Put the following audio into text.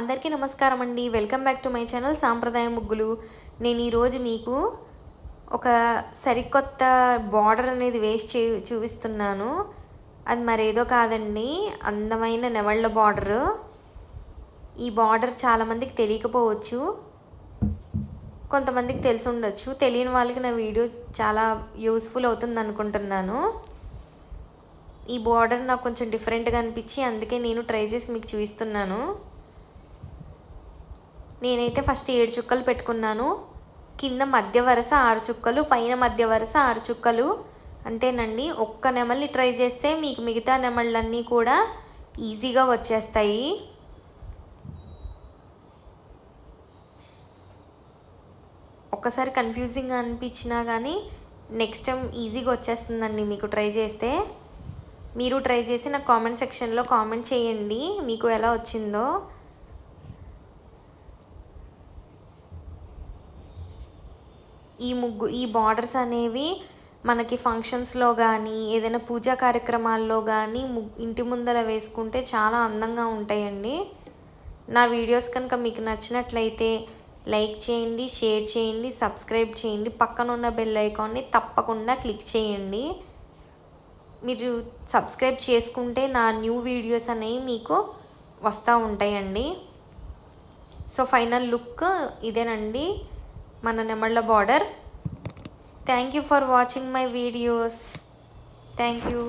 అందరికీ నమస్కారం అండి. Welcome back to my channel సాంప్రదాయ ముగ్గులు. నేను ఈరోజు మీకు ఒక సరికొత్త బార్డర్ అనేది వేసి చూ చూపిస్తున్నాను. అది మరేదో కాదండి. అందమైన నెమళ్ళ బార్డరు. ఈ బార్డర్ చాలామందికి తెలియకపోవచ్చు. కొంతమందికి తెలిసి ఉండొచ్చు. తెలియని వాళ్ళకి నా వీడియో చాలా యూస్ఫుల్ అవుతుంది అనుకుంటున్నాను. ఈ బార్డర్ నాకు కొంచెం డిఫరెంట్గా అనిపించి అందుకే నేను ట్రై చేసి మీకు చూపిస్తున్నాను. నేనైతే ఫస్ట్ ఏడు చుక్కలు పెట్టుకున్నాను. కింద మధ్య వరుస ఆరు చుక్కలు పైన మధ్య వరుస ఆరు చుక్కలు. అంతేనండి. ఒక్క నెమల్ని ట్రై చేస్తే మీకు మిగతా నెమళ్ళన్నీ కూడా ఈజీగా వచ్చేస్తాయి. ఒక్కసారి కన్ఫ్యూజింగ్ అనిపించినా కానీ నెక్స్ట్ టైం ఈజీగా వచ్చేస్తుందండి మీకు ట్రై చేస్తే. మీరు ట్రై చేసి నాకు కామెంట్ సెక్షన్లో కామెంట్ చేయండి. మీకు ఎలా వచ్చిందో. ఈ ముగ్గు ఈ బార్డర్స్ అనేవి మనకి ఫంక్షన్స్లో కానీ ఏదైనా పూజా కార్యక్రమాల్లో కానీ ఇంటి ముందర వేసుకుంటే చాలా అందంగా ఉంటాయండి. నా వీడియోస్ కనుక మీకు నచ్చినట్లయితే లైక్ చేయండి షేర్ చేయండి సబ్స్క్రైబ్ చేయండి పక్కన ఉన్న బెల్ ఐకాన్ని తప్పకుండా క్లిక్ చేయండి. మీరు సబ్స్క్రైబ్ చేసుకుంటే నా న్యూ వీడియోస్ అనేవి మీకు వస్తూ ఉంటాయండి. సో ఫైనల్ లుక్ ఇదేనండి. మన నెమళ్ళ border thank you for watching my videos thank you